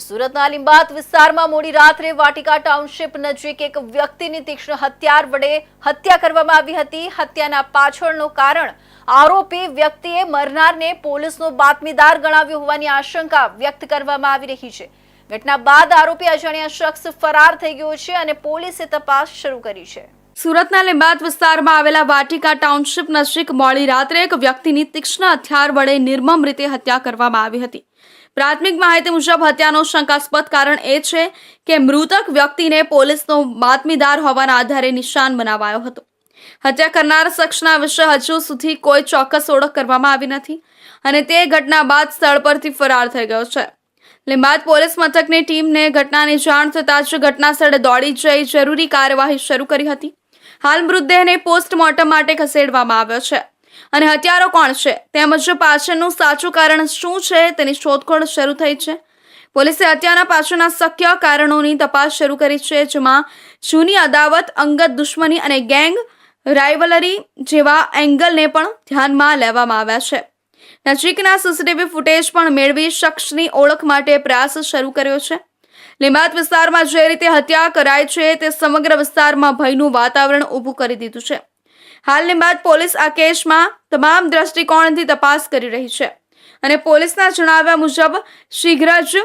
સુરતના લીંબાત વિસ્તારમાં મોડી રાત્રે વાટિકા ટાઉનશીપ નજીક એક વ્યક્તિની તીક્ષ્ણ હત્યાર વડે હત્યા કરવામાં આવી હતી. હત્યાના પાછળનું કારણ, આરોપી વ્યક્તિએ મરનારને પોલીસનો બાતમીદાર ગણાવ્યો હોવાની આશંકા વ્યક્ત કરવામાં આવી રહી છે. ઘટના બાદ આરોપી અજાણ્યા શખ્સ ફરાર થઈ ગયો છે અને પોલીસે તપાસ શરૂ કરી છે. સુરતના લીંબાત વિસ્તારમાં આવેલા વાટિકા ટાઉનશીપ નજીક મોડી રાત્રે એક વ્યક્તિની તીક્ષ્ણ હથિયાર વડે નિર્મમ રીતે હત્યા કરવામાં આવી હતી. પ્રાથમિક માહિતી મુજબ હત્યાનું શંકાસ્પદ કારણ એ છે કે મૃતક વ્યક્તિને પોલીસનો બાતમીદાર હોવાના આધારે નિશાન બનાવાયો હતો. હત્યા કરનાર શખ્સના વિશે હજુ સુધી કોઈ ચોક્કસ ઓળખ કરવામાં આવી નથી અને તે ઘટના બાદ સ્થળ પરથી ફરાર થઈ ગયો છે. લીંબાદ પોલીસ મથકની ટીમને ઘટનાની જાણ થતાં જ ઘટના સ્થળે દોડી જઈ જરૂરી કાર્યવાહી શરૂ કરી હતી. હાલ મૃતદેહને પોસ્ટમોર્ટમ માટે ખસેડવામાં આવ્યો છે. અને હત્યારો કોણ છે? તેમજ પાછળનું સાચું કારણ શું છે? તેની શોધખોળ શરૂ થઈ છે. પોલીસે હત્યાના પાછળના શક્ય કારણોની તપાસ શરૂ કરી છે, જેમાં જૂની અદાવત, અંગત દુશ્મની અને ગેંગ રાઇવલરી જેવા એંગલને પણ ધ્યાનમાં લેવામાં આવ્યા છે. નજીકના સીસીટીવી ફૂટેજ પણ મેળવી શખ્સની ઓળખ માટે પ્રયાસ શરૂ કર્યો છે. લીંબાત વિસ્તારમાં જે રીતે હત્યા કરાય છે, તે સમગ્ર વિસ્તારમાં ભયનું વાતાવરણ ઊભું કરી દીધું છે. હાલની બાદ પોલીસ આ કેસમાં તમામ દ્રષ્ટિકોણથી તપાસ કરી રહી છે. અને પોલીસના જણાવ્યા મુજબ શીઘ્ર જ